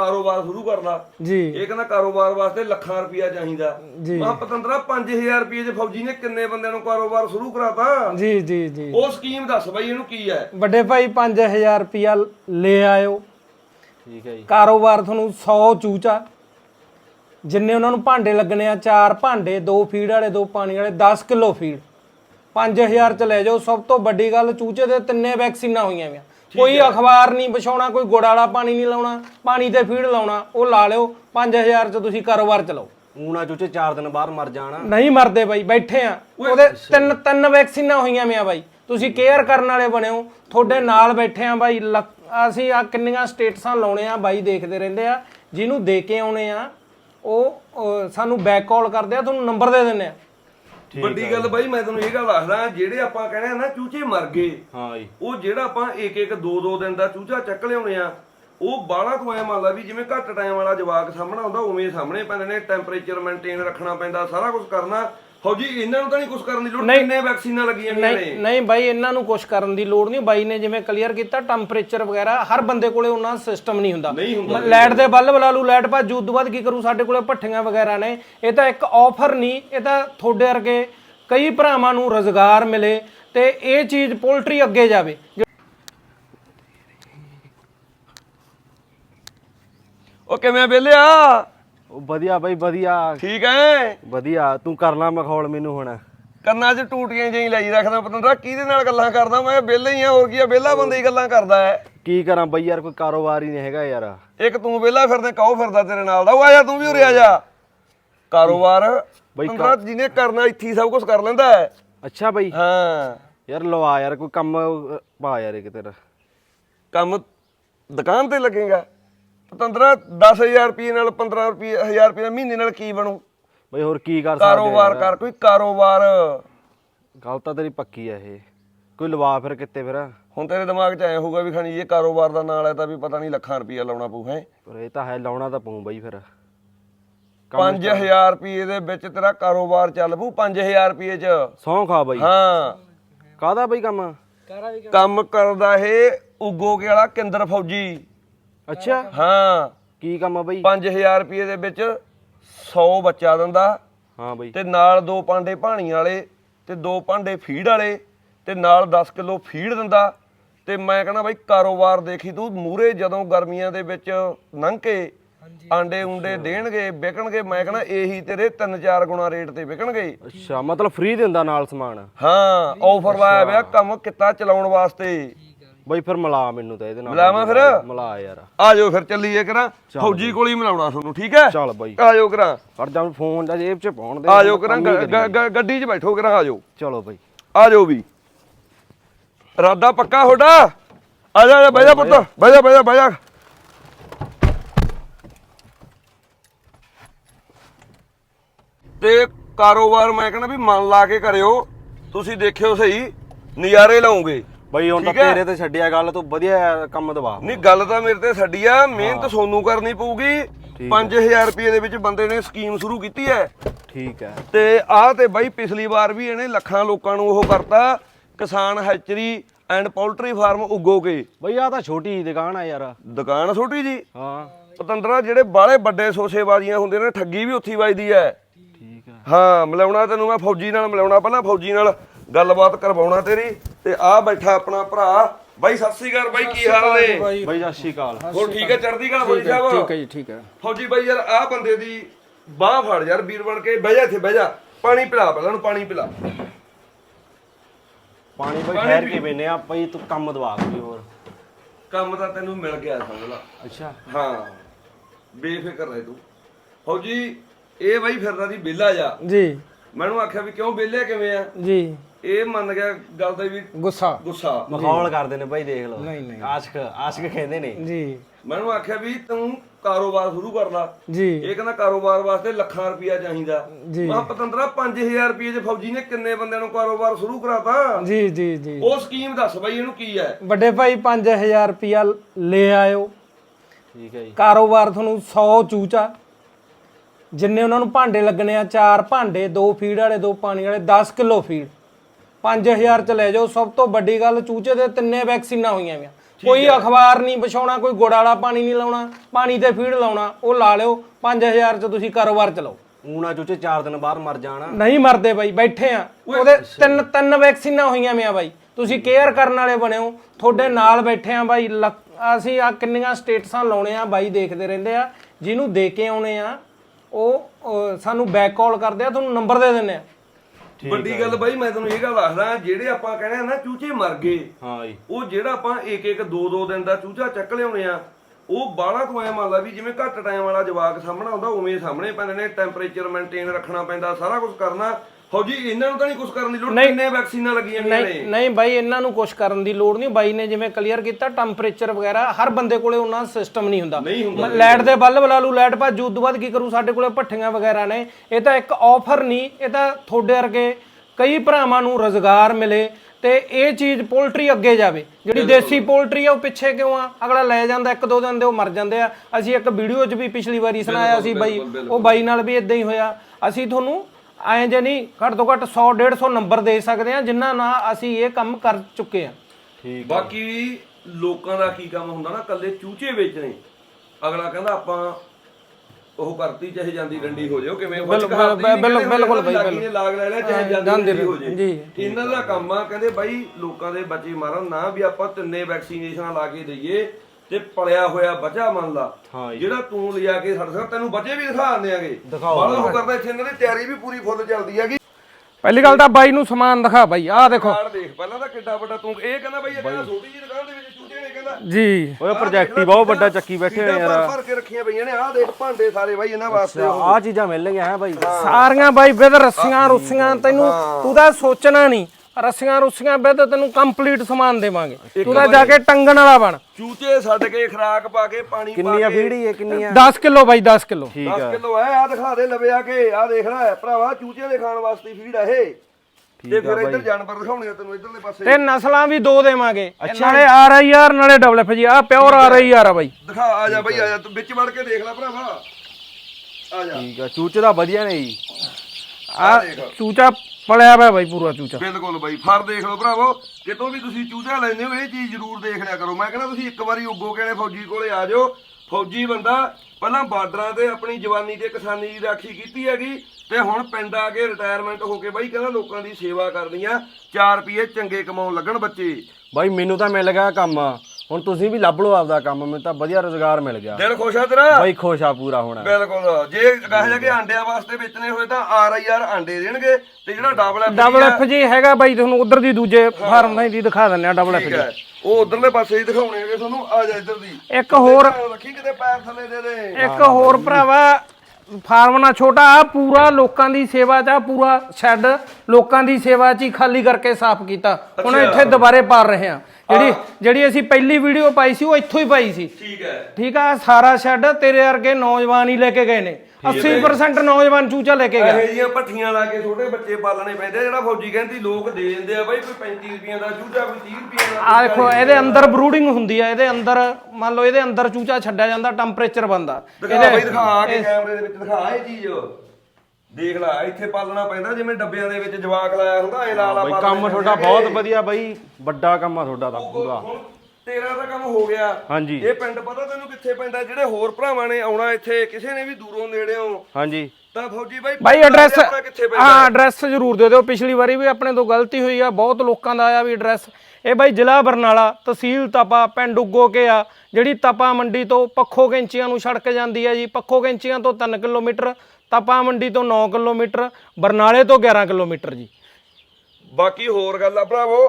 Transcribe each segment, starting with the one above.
ਕਾਰੋਬਾਰ ਸ਼ੁਰੂ ਕਰਨਾ। ਜੀ। ਇਹ ਕਹਿੰਦਾ ਕਾਰੋਬਾਰ ਵਾਸਤੇ ਲੱਖਾਂ ਰੁਪਇਆ ਚਾਹੀਦਾ। ਜੀ। ਮੈਂ ਪਤੰਦਰਾ 5000 ਰੁਪਏ ਦੇ ਫੌਜੀ ਨੇ ਕਿੰਨੇ ਬੰਦਿਆਂ ਨੂੰ ਕਾਰੋਬਾਰ ਸ਼ੁਰੂ ਕਰਾਤਾ? ਜੀ ਜੀ ਜੀ। ਉਹ ਸਕੀਮ ਦੱਸ ਬਈ ਇਹਨੂੰ ਕੀ ਹੈ? ਵੱਡੇ ਭਾਈ 5000 ਰੁਪਿਆ ਲੈ ਆਇਓ। ਠੀਕ ਹੈ ਜੀ। ਕਾਰੋਬਾਰ ਤੁਹਾਨੂੰ 100 ਚੂਚਾ। ਜਿੰਨੇ ਉਹਨਾਂ ਨੂੰ ਭਾਂਡੇ ਲੱਗਣੇ ਆ ਚਾਰ ਭਾਂਡੇ ਦੋ ਫੀਡ ਵਾਲੇ ਦੋ ਪਾਣੀ ਵਾਲੇ 10 ਕਿਲੋ ਫੀਡ। 5000 ਚ ਲੈ ਜਾਓ। ਸਭ ਤੋਂ ਵੱਡੀ ਗੱਲ ਚੂਚੇ ਦੇ ਤਿੰਨੇ ਵੈਕਸੀਨਾਂ ਹੋਈਆਂ ਵੀਆਂ। ਕੋਈ ਅਖਬਾਰ ਨਹੀਂ ਵਿਛਾਉਣਾ ਕੋਈ ਗੁੜ ਵਾਲਾ ਪਾਣੀ ਨਹੀਂ ਲਾਉਣਾ ਪਾਣੀ ਤੇ ਫੀਡ ਲਾਉਣਾ ਉਹ ਲਾ ਲਿਓ 5000 ਚ ਤੁਸੀਂ ਕਾਰੋਬਾਰ ਚਲਾਓ। ਊਣਾ ਚੂਚੇ 4 ਦਿਨ ਬਾਅਦ ਮਰ ਜਾਣ। ਨਹੀਂ ਮਰਦੇ ਬਾਈ ਬੈਠੇ ਆ। ਉਹਦੇ ਤਿੰਨ ਤਿੰਨ ਵੈਕਸੀਨਾਂ ਹੋਈਆਂ ਵੀਆਂ ਬਾਈ। ਤੁਸੀਂ ਕੇਅਰ ਕਰਨ ਵਾਲੇ ਬਣਿਓ ਤੁਹਾਡੇ ਨਾਲ ਬੈਠੇ ਆ ਬਾਈ ਅਸੀਂ ਆ ਕਿੰਨੀਆਂ ਸਟੇਟਸਾਂ ਲਾਉਣੇ ਆ ਬਾਈ ਦੇਖਦੇ ਰਹਿੰਦੇ ਆ। ਜਿਹਨੂੰ ਦੇ ਕੇ ਆਉਣੇ ਆ ਉਹ ਸਾਨੂੰ ਬੈਕ ਕਾਲ ਕਰਦੇ ਆ ਤੁਹਾਨੂੰ ਨੰਬਰ ਦੇ ਦਿੰਦੇ ਆ। ਵੱਡੀ ਗੱਲ ਬਾਈ ਮੈਂ ਤੁਹਾਨੂੰ ਇਹ ਗੱਲ ਦੱਸਦਾ ਜਿਹੜੇ ਆਪਾਂ ਕਹਿੰਦੇ ਆ ਨਾ ਚੂਚੇ ਮਰ ਗਏ ਹਾਂ ਜੀ। ਉਹ ਜਿਹੜਾ ਆਪਾਂ ਇੱਕ ਇੱਕ ਦੋ ਦੋ ਦਿਨ ਦਾ ਚੂਚਾ ਚੱਕ ਲਿਆਉਣੇ ਆ ਉਹ ਬਾਹਲਾ ਤੋਂ ਐ ਮੰਨ ਲਾ ਵੀ ਜਿਵੇਂ ਘੱਟ ਟਾਈਮ ਵਾਲਾ ਜਵਾਕ ਸਾਹਮਣਾ ਹੁੰਦਾ ਉਵੇਂ ਸਾਹਮਣੇ ਪੈਂਦੇ ਨੇ ਟੈਂਪਰੇਚਰ ਮੇਨਟੇਨ ਰੱਖਣਾ ਪੈਂਦਾ ਸਾਰਾ ਕੁਝ ਕਰਨਾ। ਫੌਜੀ ਇਹਨਾਂ ਨੂੰ ਤਾਂ ਨਹੀਂ ਕੁਝ ਕਰਨ ਦੀ ਲੋੜ ਕਿੰਨੇ ਵੈਕਸੀਨਾਂ ਲੱਗੀਆਂ ਹੋਈਆਂ ਨਹੀਂ ਨੇ? ਨਹੀਂ ਬਾਈ ਇਹਨਾਂ ਨੂੰ ਕੁਝ ਕਰਨ ਦੀ ਲੋੜ ਨਹੀਂ। ਬਾਈ ਨੇ ਜਿਵੇਂ ਕਲੀਅਰ ਕੀਤਾ ਟੈਂਪਰੇਚਰ ਵਗੈਰਾ ਹਰ ਬੰਦੇ ਕੋਲੇ ਉਹਨਾਂ ਸਿਸਟਮ ਨਹੀਂ ਹੁੰਦਾ। ਨਹੀਂ ਹੁੰਦਾ ਲਾਈਟ ਦੇ ਬੱਲਬ ਲਾ ਲੂ ਲਾਈਟ ਭੱਜ ਉਦੋਂ ਬਾਅਦ ਕੀ ਕਰੂ ਸਾਡੇ ਕੋਲੇ ਭੱਠੀਆਂ ਵਗੈਰਾ ਨੇ। ਇਹ ਤਾਂ ਇੱਕ ਆਫਰ ਨਹੀਂ ਇਹ ਤਾਂ ਤੁਹਾਡੇ ਵਰਗੇ ਕਈ ਭਰਾਵਾਂ ਨੂੰ ਰੋਜ਼ਗਾਰ ਮਿਲੇ ਤੇ ਇਹ ਚੀਜ਼ ਪੋਲਟਰੀ ਅੱਗੇ ਜਾਵੇ। ਉਹ ਕਿਵੇਂ ਉਹ ਵਧੀਆ ਬਾਈ ਵਧੀਆ। ਠੀਕ ਐ? ਵਧੀਆ ਤੂੰ ਕਰ ਲਾ ਮਖੌਲ ਮੈਨੂੰ ਹੁਣ। ਕੰਨਾਂ 'ਚ ਟੂਟੀਆਂ ਜਿਹੀ ਲਾਈ ਰੱਖਦਾ ਪਤੰਦਰਾ ਕਿਹਦੇ ਨਾਲ ਗੱਲਾਂ ਕਰਦਾ ਮੈਂ ਵਿਹਲੇ ਹੀ ਆ ਹੋਰ ਕੀ ਆ? ਵਿਹਲਾ ਬੰਦਾ ਹੀ ਗੱਲਾਂ ਕਰਦਾ ਹੈ ਕੀ ਕਰਾਂ ਬਾਈ ਯਾਰ ਕੋਈ ਕਾਰੋਬਾਰ ਹੀ ਨਹੀਂ ਹੈਗਾ ਯਾਰ। ਇੱਕ ਤੂੰ ਵਿਹਲਾ ਫਿਰਦੇ ਕਹੋ ਫਿਰਦਾ ਤੇਰੇ ਨਾਲ ਦਾ। ਉਹ ਆ ਜਾ ਤੂੰ ਵੀ ਉਰੇ ਆ ਜਾ। ਕਾਰੋਬਾਰ ਬਈ ਪਤੰਦਰਾ ਜਿਹਨੇ ਕਰਨਾ ਇੱਥੇ ਹੀ ਸਭ ਕੁਝ ਕਰ ਲੈਂਦਾ ਹੈ ਅੱਛਾ ਬਾਈ। ਹਾਂ। ਯਾਰ ਲਵਾ ਯਾਰ ਕੋਈ ਕੰਮ ਪਾ ਯਾਰ ਇੱਕ ਤੇਰਾ। ਕੰਮ ਦੁਕਾਨ ਤੇ ਲੱਗੇਗਾ। ਪਤੰਦਰਾ 10000 ਰੁਪਏ ਨਾਲ 15 ਰੁਪਏ 1000 ਰੁਪਏ ਮਹੀਨੇ ਨਾਲ ਕੀ ਬਣੂ? ਬਾਈ ਹੋਰ ਕੀ ਕਰ ਸਕਦੇ ਕਾਰੋਬਾਰ ਕਰ ਕੋਈ ਕਾਰੋਬਾਰ। ਗੱਲ ਤਾਂ ਤੇਰੀ ਪੱਕੀ ਆ ਇਹ। ਕੋਈ ਲਵਾ ਫਿਰ ਕਿੱਤੇ ਫਿਰ? ਹੁਣ ਤੇਰੇ ਦਿਮਾਗ 'ਚ ਆਇਆ ਹੋਊਗਾ ਵੀ ਖਾਣੀ ਇਹ ਕਾਰੋਬਾਰ ਦਾ ਨਾਂ ਲੈ ਤਾਂ ਵੀ ਪਤਾ ਨਹੀਂ ਲੱਖਾਂ ਰੁਪਏ ਲਾਉਣਾ ਪਊ ਹੈ? ਪਰ ਇਹ ਤਾਂ ਹੈ ਲਾਉਣਾ ਤਾਂ ਪਊ ਬਾਈ ਫਿਰ। 5000 ਰੁਪਏ ਦੇ ਵਿੱਚ ਤੇਰਾ ਕਾਰੋਬਾਰ ਚੱਲ ਪਊ 5000 ਰੁਪਏ 'ਚ। ਸੌਂ ਖਾ ਬਾਈ। ਹਾਂ। ਕਾਹਦਾ ਬਾਈ ਕੰਮ? ਕੰਮ ਕਰਦਾ ਇਹ ਉਗੋਕੇ ਵਾਲਾ ਕੇਂਦਰ ਫੌਜੀ। ਅੱਛਾ? ਹਾਂ। ਕੀ ਕੰਮ ਆ ਬਾਈ? 5000 ਰੁਪਏ ਦੇ ਵਿੱਚ 100 ਬੱਚਾ ਦਿੰਦਾ। ਹਾਂ ਬਾਈ। ਤੇ ਨਾਲ ਦੋ ਪਾਂਡੇ ਪਾਣੀ ਵਾਲੇ ਤੇ ਦੋ ਭਾਂਡੇ ਫੀਡ ਵਾਲੇ ਤੇ ਨਾਲ 10 ਕਿਲੋ ਫੀਡ ਦਿੰਦਾ। ਤੇ ਮੈਂ ਕਹਿੰਦਾ ਬਾਈ ਕਾਰੋਬਾਰ ਦੇਖੀ ਤੂੰ ਮੂਰੇ ਜਦੋਂ ਗਰਮੀਆਂ ਦੇ ਵਿੱਚ ਲੰਘ ਕੇ ਆਂਡੇ ਉਂਡੇ ਦੇਣਗੇ ਵਿਕਣਗੇ ਮੈਂ ਕਹਿੰਦਾ ਇਹੀ ਤੇਰੇ 3-4 ਗੁਣਾ ਰੇਟ ਤੇ ਵਿਕਣਗੇ। ਅੱਛਾ ਮਤਲਬ ਫ੍ਰੀ ਦਿੰਦਾ ਨਾਲ ਸਮਾਨ। ਹਾਂ ਆਫਰ ਲਾਇਆ ਪਿਆ ਕੰਮ ਕਿੱਤਾ ਚਲਾਉਣ ਵਾਸਤੇ। ਬਾਈ ਫਿਰ ਮਿਲਾ ਮੈਨੂੰ ਤਾਂ ਇਹਦੇ ਨਾਲ ਮਿਲਾਵਾਂ ਫਿਰ? ਮਿਲਾ ਯਾਰ। ਆ ਜਾਓ ਫਿਰ ਚੱਲੀਏ ਕਰਾਂ ਫੌਜੀ ਕੋਲ ਹੀ ਮਿਲਾਉਣਾ ਤੁਹਾਨੂੰ ਠੀਕ ਹੈ? ਚੱਲ ਬਾਈ। ਆ ਜਾਓ ਕਰਾਂ। ਫੜ ਜਾ ਫੋਨ ਦਾ ਜੇਬ 'ਚ ਪਾਉਣ ਦੇ ਆ ਜਾਓ ਕਰਾਂ ਗ- ਗ- ਗ- ਗੱਡੀ 'ਚ ਬੈਠੋ ਕਰਾਂ ਆ ਜਾਓ ਚਲੋ ਬਾਈ। ਆ ਜਾਓ ਵੀ। ਇਰਾਦਾ ਪੱਕਾ ਤੁਹਾਡਾ? ਆ ਜਾ ਆ ਜਾ ਬਹਿ ਜਾ ਪੁੱਤ ਬਹਿ ਜਾ ਬਹਿ ਜਾ ਬਹਿ ਜਾ। ਤੇ ਕਾਰੋਬਾਰ ਮੈਂ ਕਹਿੰਦਾ ਵੀ ਮਨ ਲਾ ਕੇ ਕਰਿਓ ਤੁਸੀਂ ਦੇਖਿਓ ਸਹੀ ਨਜ਼ਾਰੇ ਲਾਉਂਗੇ ਬਾਈ ਹੁਣ ਤਾਂ ਠੀਕ ਹੈ। ਤੇਰੇ ਤੇ ਛੱਡਿਆ ਗੱਲ ਤੂੰ ਵਧੀਆ ਕੰਮ ਦਵਾ ਨਹੀਂ ਗੱਲ ਤਾਂ ਮੇਰੇ ਤੇ ਛੱਡੀ ਆ ਮਿਹਨਤ ਸੋਨੂੰ ਕਰਨੀ ਪਊਗੀ। 5000 ਰੁਪਏ ਦੇ ਵਿੱਚ ਬੰਦੇ ਨੇ ਸਕੀਮ ਸ਼ੁਰੂ ਕੀਤੀ ਹੈ। ਠੀਕ ਹੈ। ਤੇ ਆਹ ਤੇ ਬਾਈ ਪਿਛਲੀ ਵਾਰ ਵੀ ਇਹਨੇ ਲੱਖਾਂ ਲੋਕਾਂ ਨੂੰ ਉਹ ਕਰਤਾ Kisan hatchery and poultry farm Ugoke ਬਾਈ ਆ ਤਾਂ ਛੋਟੀ ਜਿਹੀ ਦੁਕਾਨ ਆ ਯਾਰ। ਦੁਕਾਨ ਛੋਟੀ ਜੀ? ਹਾਂ। ਪਤੰਦਰਾ ਜਿਹੜੇ ਬਾਲੇ ਵੱਡੇ ਸੋਸੇਬਾਜ਼ੀਆਂ ਹੁੰਦੇ ਨੇ ਠੱਗੀ ਵੀ ਉੱਥੀ ਵੱਜਦੀ ਹੈ। ਠੀਕ ਹੈ। ਹਾਂ ਮਿਲਾਉਣਾ ਤੈਨੂੰ ਮੈਂ ਫੌਜੀ ਨਾਲ ਮਿਲਾਉਣਾ ਪਹਿਲਾਂ ਫੌਜੀ ਨਾਲ ਗੱਲਬਾਤ ਕਰਵਾਉਣਾ ਤੇਰੀ। ਤੇ ਆਹ ਬੈਠਾ ਆਪਣਾ ਭਰਾ। ਬਾਈ ਸਤਿ ਸ੍ਰੀ ਅਕਾਲ ਬਾਈ ਕੀ ਹਾਲ ਨੇ? ਬਾਈ। ਸਤਿ ਸ਼੍ਰੀ ਅਕਾਲ। ਹੋਰ ਠੀਕ ਹੈ ਚੜ੍ਹਦੀ ਕਲਾ ਫੌਜੀ ਸਾਹਿਬ? ਠੀਕ ਹੈ ਜੀ ਠੀਕ ਹੈ। ਫੌਜੀ ਬਾਈ ਯਾਰ ਆਹ ਬੰਦੇ ਦੀ ਬਾਹ ਫੜ ਯਾਰ ਵੀਰ ਬਣ ਕੇ। ਬਹਿ ਜਾ ਇੱਥੇ ਬਹਿ ਜਾ। ਪਾਣੀ ਪਿਲਾ ਪਹਿਲਾਂ ਨੂੰ ਪਾਣੀ ਪਿਲਾ। ਪਾਣੀ ਬਾਈ ਠਹਿਰ ਕੇ ਪੀਨੇ ਆ। ਬਾਈ ਤੂੰ ਕੰਮ ਦਵਾ ਕੋਈ ਹੋਰ। ਕੰਮ ਤਾਂ ਤੈਨੂੰ ਮਿਲ ਗਿਆ ਸਮਝ ਲਾ। ਅੱਛਾ। ਹਾਂ। ਬੇਫਿਕਰ ਰਹਿ ਤੂੰ। ਫੌਜੀ ਇਹ ਬਾਈ ਫਿਰਦਾ ਦੀ ਬੇਲਾ ਜਾ। ਜੀ ਮੈਨੂੰ ਆਖਿਆ ਵੀ ਕਿਉਂ ਬੇਲਿਆ ਕਿਵੇਂ ਆ? ਜੀ। ਇਹ ਮੰਨ ਗਿਆ ਗੱਲ ਦਾ ਵੀ ਗੁੱਸਾ। ਗੁੱਸਾ। ਮਖੌਲ ਕਰਦੇ ਨੇ ਬਾਈ ਦੇਖ ਲਓ। ਨਹੀਂ, ਨਹੀਂ। ਆਸ਼ਕ ਆਸ਼ਕ ਕਹਿੰਦੇ ਨੇ। ਜੀ। ਮੈਨੂੰ ਆਖਿਆ ਵੀ ਤੂੰ ਕਾਰੋਬਾਰ ਸ਼ੁਰੂ ਕਰ ਲਾ। ਜੀ। ਇਹ ਕਹਿੰਦਾ ਕਾਰੋਬਾਰ ਵਾਸਤੇ ਲੱਖਾਂ ਰੁਪਇਆ ਚਾਹੀਦਾ। ਜੀ। ਮੈਂ ਪਤੰਦਰਾ 5000 ਰੁਪਏ ਦੇ ਫੌਜੀ ਨੇ ਕਿੰਨੇ ਬੰਦਿਆਂ ਨੂੰ ਕਾਰੋਬਾਰ ਸ਼ੁਰੂ ਕਰਾਤਾ? ਜੀ ਜੀ ਜੀ। ਉਹ ਸਕੀਮ ਦੱਸ ਬਈ ਇਹਨੂੰ ਕੀ ਹੈ? ਵੱਡੇ ਭਾਈ 5000 ਰੁਪਿਆ ਲੈ ਆਇਓ। ਠੀਕ ਹੈ ਜੀ। ਕਾਰੋਬਾਰ ਤੁਹਾਨੂੰ 100 ਚੂਚਾ। ਜਿੰਨੇ ਉਹਨਾਂ ਨੂੰ ਭਾਂਡੇ ਲੱਗਣੇ ਆ ਚਾਰ ਭਾਂਡੇ ਦੋ ਫੀਡ ਵਾਲੇ ਦੋ ਪਾਣੀ ਵਾਲੇ 10 ਕਿਲੋ ਫੀਡ। 5000 ਚ ਲੈ ਜਾਓ ਸਭ ਤੋਂ ਵੱਡੀ ਗੱਲ ਚੂਚੇ ਦੇ ਤਿੰਨੇ ਵੈਕਸੀਨਾਂ ਹੋਈਆਂ ਵੀਆਂ। ਕੋਈ ਅਖਬਾਰ ਨਹੀਂ ਵਿਛਾਉਣਾ ਕੋਈ ਗੁੜ ਵਾਲਾ ਪਾਣੀ ਨਹੀਂ ਲਾਉਣਾ ਪਾਣੀ ਤੇ ਫੀਡ ਲਾਉਣਾ ਉਹ ਲਾ ਲਿਓ 5000 ਚ ਤੁਸੀਂ ਕਾਰੋਬਾਰ ਚਲਾਓ। ਊਣਾ ਚੂਚੇ 4 ਦਿਨ ਬਾਅਦ ਮਰ ਜਾਣ। ਨਹੀਂ ਮਰਦੇ ਬਾਈ ਬੈਠੇ ਆ। ਉਹਦੇ ਤਿੰਨ ਤਿੰਨ ਵੈਕਸੀਨਾਂ ਹੋਈਆਂ ਮੀਆਂ ਬਾਈ। ਤੁਸੀਂ ਕੇਅਰ ਕਰਨ ਵਾਲੇ ਬਣਿਓ ਤੁਹਾਡੇ ਨਾਲ ਬੈਠੇ ਆ ਬਾਈ ਅਸੀਂ ਆ ਕਿੰਨੀਆਂ ਸਟੇਟਸਾਂ ਲਾਉਣੇ ਆ ਬਾਈ ਦੇਖਦੇ ਰਹਿੰਦੇ ਆ ਜਿਹਨੂੰ ਦੇ ਕੇ ਆਉਣੇ ਆ ਉਹ ਸਾਨੂੰ ਬੈਕ ਕਾਲ ਕਰਦੇ ਆ ਤੁਹਾਨੂੰ ਨੰਬਰ ਦੇ ਦਿੰਦੇ ਆ। ਵੱਡੀ ਗੱਲ ਬਾਈ ਮੈਂ ਤੁਹਾਨੂੰ ਇਹ ਗੱਲ ਦੱਸਦਾ ਜਿਹੜੇ ਆਪਾਂ ਕਹਿੰਦੇ ਆ ਨਾ ਚੂਚੇ ਮਰ ਗਏ ਹਾਂ ਜੀ। ਉਹ ਜਿਹੜਾ ਆਪਾਂ ਇੱਕ ਇੱਕ ਦੋ ਦੋ ਦਿਨ ਦਾ ਚੂਚਾ ਚੱਕ ਲਿਆਉਣੇ ਆ ਉਹ ਬਾਹਲਾ ਤੋਂ ਐ ਮੰਨ ਲਾ ਵੀ ਜਿਵੇਂ ਘੱਟ ਟਾਈਮ ਵਾਲਾ ਜਵਾਕ ਸਾਹਮਣਾ ਹੁੰਦਾ ਉਵੇਂ ਸਾਹਮਣੇ ਪੈਂਦੇ ਨੇ ਟੈਂਪਰੇਚਰ ਮੇਨਟੇਨ ਰੱਖਣਾ ਪੈਂਦਾ ਸਾਰਾ ਕੁਝ ਕਰਨਾ। ਫੌਜੀ ਇਹਨਾਂ ਨੂੰ ਤਾਂ ਨਹੀਂ ਕੁਝ ਕਰਨ ਦੀ ਲੋੜ ਕਿੰਨੇ ਵੈਕਸੀਨਾਂ ਲੱਗੀਆਂ ਹੋਈਆਂ ਨਹੀਂ ਨੇ? ਨਹੀਂ ਬਾਈ ਇਹਨਾਂ ਨੂੰ ਕੁਝ ਕਰਨ ਦੀ ਲੋੜ ਨਹੀਂ। ਬਾਈ ਨੇ ਜਿਵੇਂ ਕਲੀਅਰ ਕੀਤਾ ਟੈਂਪਰੇਚਰ ਵਗੈਰਾ ਹਰ ਬੰਦੇ ਕੋਲੇ ਉਹਨਾਂ ਸਿਸਟਮ ਨਹੀਂ ਹੁੰਦਾ। ਨਹੀਂ ਹੁੰਦਾ ਲਾਈਟ ਦੇ ਬੱਲਬ ਲਾ ਲੂ ਲਾਈਟ ਭੱਜੂ ਉਦੋਂ ਬਾਅਦ ਕੀ ਕਰੂ ਸਾਡੇ ਕੋਲੇ ਭੱਠੀਆਂ ਵਗੈਰਾ ਨੇ। ਇਹ ਤਾਂ ਇੱਕ ਆਫਰ ਨਹੀਂ ਇਹ ਤਾਂ ਤੁਹਾਡੇ ਵਰਗੇ ਕਈ ਭਰਾਵਾਂ ਨੂੰ ਰੋਜ਼ਗਾਰ ਮਿਲੇ ਤੇ ਇਹ ਚੀਜ਼ ਪੋਲਟਰੀ ਅੱਗੇ ਜਾਵੇ। ਜਿਹੜੀ ਦੇਸੀ ਪੋਲਟਰੀ ਆ ਉਹ ਪਿੱਛੇ ਕਿਉਂ ਆ? ਅਗਲਾ ਲੈ ਜਾਂਦਾ ਇੱਕ ਦੋ ਦਿਨ ਦੇ ਉਹ ਮਰ ਜਾਂਦੇ ਆ। ਅਸੀਂ ਇੱਕ ਵੀਡੀਓ 'ਚ ਵੀ ਪਿਛਲੀ ਵਾਰੀ ਸੁਣਾਇਆ ਸੀ ਬਾਈ। ਉਹ ਬਾਈ ਨਾਲ ਵੀ ਇਦਾਂ ਹੀ ਹੋਇਆ। ਅਸੀਂ ਤੁਹਾਨੂੰ ਐਂ ਜੇ ਨਹੀਂ ਘੱਟ ਤੋਂ ਘੱਟ 100 150 ਨੰਬਰ ਦੇ ਸਕਦੇ ਆ ਜਿਨ੍ਹਾਂ ਨਾਲ ਅਸੀਂ ਇਹ ਕੰਮ ਕਰ ਚੁੱਕੇ ਆ ਠੀਕ ਬਾਕੀ ਲੋਕਾਂ ਦਾ ਕੀ ਕੰਮ ਹੁੰਦਾ ਨਾ ਕੱਲੇ ਚੂਚੇ ਵੇਚਣੇ ਅਗਲਾ ਕਹਿੰਦਾ ਆਪਾਂ ਉਹ ਕਰਤੀ ਚਾਹੇ ਜਾਂਦੀ ਡੰਡੀ ਹੋ ਜਾਓ ਕਿਵੇਂ? ਬਿਲਕੁਲ, ਬਿਲਕੁਲ, ਬਿਲਕੁਲ ਬਾਈ, ਬਿਲਕੁਲ। ਲਾਗ ਲੈ ਲਿਆ ਚਾਹੇ ਜਾਂਦੀ ਡੰਡੀ ਹੋ ਜੀ। ਜੇ। ਇਹਨਾਂ ਦਾ ਕੰਮ ਆ ਕਹਿੰਦੇ ਬਾਈ ਲੋਕਾਂ ਦੇ ਬੱਚੇ ਮਾਰਨ ਨਾ ਵੀ ਆਪਾਂ ਤਿੰਨੇ ਵੈਕਸੀਨੇਸ਼ਨਾਂ ਲਾ ਕੇ ਦਈਏ। ਤੇ ਪਲਿਆ ਹੋਇਆ ਬੱਚਾ ਮੰਨ ਲਾ ਹਾਂ ਜੀ। ਜਿਹੜਾ ਤੂੰ ਲਿਆ ਕੇ ਸਾਡੇ ਸਾਹ ਤੈਨੂੰ ਬੱਚੇ ਵੀ ਦਿਖਾ ਦਿੰਦੇ ਆਗੇ। ਦਿਖਾਓ। ਬਾਹਲਾ ਉਹ ਕਰਦਾ ਇੱਥੇ ਇਹਨਾਂ ਦੀ ਤਿਆਰੀ ਵੀ ਪੂਰੀ ਫੁੱਲ ਚੱਲਦੀ ਹੈਗੀ। ਪਹਿਲੀ ਗੱਲ ਤਾਂ ਬਾਈ ਨੂੰ ਸਮਾਨ ਦਿਖਾ ਬਾਈ ਆਹ ਦੇਖੋ। ਦੇਖ ਪਹਿਲਾਂ ਤਾਂ ਕਿੱਡਾ ਵੱਡਾ ਤੂੰ ਇਹ ਕਹਿੰਦਾ ਬਾਈ ਇਹ ਕਹਿੰਦਾ ਛੋਟੀ ਜਿਹੀ ਦੁਕਾਨ ਦੇ ਵਿੱਚ ਚੂਚੇ ਨੇ ਕਹਿੰਦਾ। ਜੀ। ਓਏ ਪ੍ਰੋਜੈਕਟ ਹੀ ਬਹੁਤ ਵੱਡਾ ਚੱਕੀ ਬੈਠੇ ਹੋਏ ਯਾਰ। ਭਰ ਕੇ ਰੱਖੀਆਂ ਪਈਆਂ ਨੇ ਆਹ ਦੇਖ ਭਾਂਡੇ ਸਾਰੇ ਬਾਈ ਇਹਨਾਂ ਵਾਸਤੇ ਉਹ। ਆਹ ਚੀਜ਼ਾਂ ਮਿਲਣਗੀਆਂ ਹੈ ਬਾਈ। ਸਾਰੀਆਂ ਬਾਈ ਵਿਦ ਰੱਸੀਆਂ ਰੁੱਸੀਆਂ ਤੈਨੂੰ ਤੂੰ ਤਾਂ ਸੋਚਣਾ ਨਹੀਂ। ਰੱਸੀਆਂ ਰੁੱਸੀਆਂ ਵਿਦ ਤੈਨੂੰ ਕੰਪਲੀਟ ਸਮਾਨ ਦੇਵਾਂਗੇ। ਤੂੰ ਤਾਂ ਜਾ ਕੇ ਟੰਗਣ ਵਾਲਾ ਬਣ। ਚੂਚੇ ਛੱਡ ਕੇ ਖਰਾਕ ਪਾ ਕੇ ਪਾਣੀ ਪਾ ਕਿੰਨੀ ਆ ਫੀੜੀ ਹੈ ਕਿੰਨੀ ਆ 10 ਕਿਲੋ ਬਾਈ 10 ਕਿਲੋ। ਠੀਕ 10 ਆ। ਕਿਲੋ ਹੈ ਆ ਦਿਖਾ ਦੇ ਲਵੇ ਆ ਕੇ ਆ ਦੇਖ ਲੈ। ਭਰਾਵਾ ਚੂਚੇ ਦੇ ਖਾਣ ਵਾਸਤੇ ਫੀਡ ਆ ਇਹ। ਤੇ ਫਿਰ ਇੱਧਰ ਜਾਨਵਰ ਦਿਖਾਉਣੇ ਆ ਤੈਨੂੰ ਇੱਧਰਲੇ ਪਾਸੇ। ਤੇ ਨਸਲਾਂ ਵੀ ਦੋ ਦੇਵਾਂਗੇ। ਨਾਲੇ ਆਰ ਆਈ ਆਰ ਨਾਲੇ ਡਬਲ ਐਫ ਜੀ ਆ। ਪਿਓਰ ਆਰ ਆਈ ਆਰ ਆ ਬਾਈ। ਦਿਖਾ ਆ ਜਾ ਬਾਈ ਆ ਜਾ ਤੂੰ ਵਿੱਚ ਵੜ ਕੇ ਦੇਖ ਲੈ ਭਰਾਵਾ। ਆ ਜਾ। ਠੀਕ ਆ ਚੂਚੇ ਦਾ ਵਧੀਆ ਨੇ ਜੀ ਆ ਚੂਚਾ ਪਲਿਆ ਪਿਆ ਬਾਈ ਪੂਰਾ ਚੂਚਾ। ਬਿਲਕੁਲ ਬਾਈ ਫਰ ਦੇਖ ਲਓ ਭਰਾਵੋ ਕਿਤੋਂ ਵੀ ਤੁਸੀਂ ਚੂਚਾ ਲੈਂਦੇ ਹੋ ਇਹ ਚੀਜ਼ ਜ਼ਰੂਰ ਦੇਖ ਲਿਆ ਕਰੋ। ਮੈਂ ਕਹਿੰਦਾ ਤੁਸੀਂ ਇੱਕ ਵਾਰੀ ਉੱਗੋ ਕਿਹੜੇ ਫੌਜੀ ਕੋਲੇ ਆ ਜਾਓ। ਫੌਜੀ ਬੰਦਾ ਪਹਿਲਾਂ ਬਾਰਡਰਾਂ ਤੇ ਆਪਣੀ ਜਵਾਨੀ ਤੇ ਕਿਸਾਨੀ ਦੀ ਰਾਖੀ ਕੀਤੀ ਹੈਗੀ ਤੇ ਹੁਣ ਪਿੰਡ ਆ ਕੇ ਰਿਟਾਇਰਮੈਂਟ ਹੋ ਕੇ ਬਾਈ ਕਹਿੰਦਾ ਲੋਕਾਂ ਦੀ ਸੇਵਾ ਕਰਨੀ ਆ। 4 ਰੁਪਏ ਚੰਗੇ ਕਮਾਉਣ ਲੱਗਣ ਬੱਚੇ। ਬਾਈ ਮੈਨੂੰ ਤਾਂ ਮਿਲ ਗਿਆ ਕੰਮ। ਹੁਣ ਤੁਸੀਂ ਵੀ ਲੱਭ ਲਓ ਆਪਦਾ ਕੰਮ ਮੈਨੂੰ ਤਾਂ ਵਧੀਆ ਰੋਜ਼ਗਾਰ ਮਿਲ ਗਿਆ। ਦਿਲ ਖੁਸ਼ ਆ ਤੇਰਾ? ਬਾਈ ਖੁਸ਼ ਆ ਪੂਰਾ ਹੋਣਾ। ਬਿਲਕੁਲ। ਜੇ ਕਹੇ ਜਾ ਕੇ ਆਂਡਿਆਂ ਵਾਸਤੇ ਵੇਚਣੇ ਹੋਏ ਤਾਂ ਆਰ ਆਈ ਆਰ ਆਂਡੇ ਦੇਣਗੇ ਤੇ ਜਿਹੜਾ ਡਬਲ ਐਫ ਡਬਲ ਐਫ ਜੀ ਹੈਗਾ ਬਾਈ ਤੁਹਾਨੂੰ ਉਧਰ ਦੀ ਦੂਜੇ ਫਾਰਮ ਦੀ ਦਿਖਾ ਦਿੰਨੇ ਆ ਡਬਲ ਐਫ ਜੀ। ਹੈ। ਉਹ ਉਧਰਲੇ ਪਾਸੇ ਹੀ ਦਿਖਾਉਣੇ ਹੈਗੇ ਤੁਹਾਨੂੰ ਆ ਜਾ ਇੱਧਰ ਦੀ। ਇੱਕ ਹੋਰ ਰੱਖੀ ਕਿਤੇ ਪੈਰ ਥੱਲੇ ਦੇ ਦੇ। ਇੱਕ ਹੋਰ ਭਰਾਵਾ ਫਾਰਮ ਨਾ ਛੋਟਾ ਆ ਪੂਰਾ ਲੋਕਾਂ ਦੀ ਸੇਵਾ ਚ ਆ ਪੂਰਾ ਸ਼ੈੱਡ ਲੋਕਾਂ ਦੀ ਸੇਵਾ ਚ ਹੀ ਖਾਲੀ ਕਰਕੇ ਸਾਫ਼ ਕੀਤਾ। ਹੁਣ ਇੱਥੇ ਦੁਬਾਰੇ ਪਾਰ ਰਹੇ ਆ ਜਿਹੜੀ ਜਿਹੜੀ ਅਸੀਂ ਪਹਿਲੀ ਵੀਡੀਓ ਪਾਈ ਸੀ ਉਹ ਇੱਥੋਂ ਹੀ ਪਾਈ ਸੀ। ਠੀਕ ਹੈ। ਠੀਕ ਆ ਸਾਰਾ ਸ਼ੈੱਡ ਤੇਰੇ ਵਰਗੇ ਨੌਜਵਾਨ ਹੀ ਲੈ ਕੇ ਗਏ ਨੇ। 80% ਨੌਜਵਾਨ ਚੂਚਾ ਲੈ ਕੇ ਗਏ ਇਹ ਜੀਆਂ ਪੱਠੀਆਂ ਲਾ ਕੇ ਛੋਟੇ ਬੱਚੇ ਪਾਲਣੇ ਪੈਂਦੇ ਆ। ਜਿਹੜਾ ਫੌਜੀ ਕਹਿੰਦੀ ਲੋਕ ਦੇ ਦਿੰਦੇ ਆ ਬਾਈ ਕੋਈ 35 ਰੁਪਈਆਂ ਦਾ ਚੂਚਾ ਕੋਈ 30 ਰੁਪਈਆਂ ਦਾ ਆ ਦੇਖੋ ਇਹਦੇ ਅੰਦਰ ਬਰੂਡਿੰਗ ਹੁੰਦੀ ਆ ਇਹਦੇ ਅੰਦਰ ਮੰਨ ਲਓ ਇਹਦੇ ਅੰਦਰ ਚੂਚਾ ਛੱਡਿਆ ਜਾਂਦਾ ਟੈਂਪਰੇਚਰ ਬੰਦਾ ਦਿਖਾ ਬਾਈ ਦਿਖਾ ਕੇ ਕੈਮਰੇ ਦੇ ਵਿੱਚ ਦਿਖਾ ਇਹ ਚੀਜ਼। ਦੇਖ ਲੈ ਇੱਥੇ ਪਾਲਣਾ ਪੈਂਦਾ ਜਿਵੇਂ ਡੱਬਿਆਂ ਦੇ ਵਿੱਚ ਜਵਾਕ ਲਾਇਆ ਹੁੰਦਾ ਐ ਲਾ ਲਾ ਬਾਈ ਕੰਮ ਤੁਹਾਡਾ ਬਹੁਤ। ਵਧੀਆ ਬਾਈ ਵੱਡਾ ਕੰਮ ਆ ਤੁਹਾਡਾ ਤਾਂ ਪੂਰਾ। ਤੇਰਾ ਤਾਂ ਕੰਮ ਹੋ ਗਿਆ। ਹਾਂਜੀ। ਇਹ ਪਿੰਡ ਪਤਾ ਤੈਨੂੰ ਕਿੱਥੇ ਪੈਂਦਾ ਜਿਹੜੇ ਹੋਰ ਭਰਾਵਾਂ ਨੇ ਆਉਣਾ ਇੱਥੇ ਕਿਸੇ ਨੇ ਵੀ ਦੂਰੋਂ ਨੇੜਿਓਂ। ਹਾਂਜੀ। ਤਾਂ ਫੌਜੀ ਬਾਈ ਬਾਈ ਐਡਰੈਸ ਹਾਂ ਐਡਰੈਸ ਜ਼ਰੂਰ ਦੇ ਦਿਓ। ਪਿਛਲੀ ਵਾਰੀ ਵੀ ਆਪਣੇ ਤੋਂ ਗਲਤੀ ਹੋਈ ਆ ਬਹੁਤ ਲੋਕਾਂ ਦਾ ਆਇਆ ਵੀ ਐਡਰੈਸ ਇਹ ਬਾਈ ਜ਼ਿਲ੍ਹਾ ਬਰਨਾਲਾ ਤਹਿਸੀਲ ਤਪਾ ਪਿੰਡ ਉੱਗੋ ਕੇ ਆ ਜਿਹੜੀ ਤਪਾ ਮੰਡੀ ਤੋਂ ਪੱਖੋ ਕੈਂਚੀਆਂ ਨੂੰ ਸੜਕ ਜਾਂਦੀ ਆ ਜੀ। ਪੱਖੋ ਕੈਂਚੀਆਂ ਤੋਂ 3 ਕਿਲੋਮੀਟਰ ਤਪਾ ਮੰਡੀ ਤੋਂ 9 ਕਿਲੋਮੀਟਰ ਬਰਨਾਲੇ ਤੋਂ 11 ਕਿਲੋਮੀਟਰ ਜੀ। ਬਾਕੀ ਹੋਰ ਗੱਲ ਆ ਭਰਾਵੋ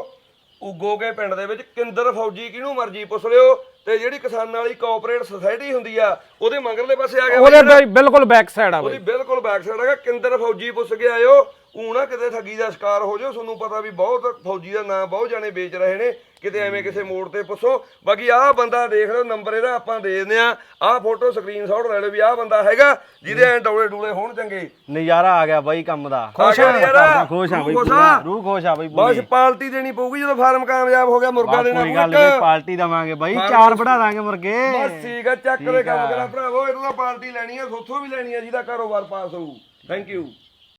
ਉਗੋਗੇ ਪਿੰਡ ਦੇ ਵਿੱਚ ਕਿੰਦਰ ਫੌਜੀ ਕਿਹਨੂੰ ਮਰਜ਼ੀ ਪੁੱਛ ਲਿਓ ਤੇ ਜਿਹੜੀ ਕਿਸਾਨਾਂ ਵਾਲੀ ਕੋਆਪਰੇਟ ਸੁਸਾਇਟੀ ਹੁੰਦੀ ਆ ਉਹਦੇ ਮਗਰਲੇ ਪਾਸੇ ਆ ਗਿਆ ਉਹਦੇ ਬਿਲਕੁਲ ਬੈਕ ਸਾਈਡ ਆ ਬਾਈ। ਉਹਦੀ ਬਿਲਕੁਲ ਬੈਕ ਸਾਈਡ ਹੈਗਾ ਕਿੰਦਰ ਫੌਜੀ ਪੁੱਛ ਕੇ ਆਇਓ। ਊ ਨਾ ਕਿਤੇ ਠੱਗੀ ਦਾ ਸ਼ਿਕਾਰ ਹੋ ਜਾਓ ਤੁਹਾਨੂੰ ਪਤਾ ਵੀ ਬਹੁਤ ਫੌਜੀ ਦਾ ਨਾਂ ਬਹੁਤ ਜਾਣੇ ਵੇਚ ਰਹੇ ਨੇ। ਕਿਤੇ ਐਵੇਂ ਕਿਸੇ ਮੋੜ ਤੇ ਪੁੱਛੋ। ਬਾਕੀ ਆਹ ਬੰਦਾ ਦੇਖ ਲਓ ਨੰਬਰ ਇਹਦਾ ਆਪਾਂ ਦੇ ਦਿੰਦੇ ਆ ਆਹ ਫੋਟੋ ਸਕਰੀਨਸ਼ਾਟ ਲੈ ਲਓ ਵੀ ਆਹ ਬੰਦਾ ਹੈਗਾ ਜਿਹਦੇ ਐ ਡੋਲੇ ਡੂਲੇ ਹੋਣ ਚੰਗੇ। ਨਜ਼ਾਰਾ ਆ ਗਿਆ ਬਾਈ ਕੰਮ ਦਾ। ਖੁਸ਼ ਆ ਯਾਰ। ਖੁਸ਼ ਆ ਬਾਈ ਰੂਹ ਖੁਸ਼ ਪੂਰਾ। ਆ? ਰੂਹ ਖੁਸ਼ ਆ ਬਾਈ ਬਸ ਪੂਰੀ ਪਾਲਟੀ ਦੇਣੀ ਪਊਗੀ ਜਦੋਂ ਫਾਰਮ ਕਾਮਯਾਬ ਹੋ ਗਿਆ ਮੁਰਗਾ ਬਸ ਦੇਣਾ ਕੋਈ ਗੱਲ ਪਊਗਾ ਨਹੀਂ ਪਾਰਟੀ ਦਵਾਂਗੇ ਬਾਈ। ਚਾਰ ਵਧਾ ਦਾਂਗੇ ਮੁਰਗੇ। ਬਸ ਠੀਕ ਆ ਚੱਕ ਦੇ ਕੰਮ ਕਰਾ ਭਰਾਵੋ ਇਹਦਾ ਪਾਰਟੀ ਲੈਣੀ ਆ ਸੋਥੋਂ ਵੀ ਲੈਣੀ ਆ ਜਿਹਦਾ ਕਾਰੋਬਾਰ ਪਾਸ ਹੋਊ। Thank you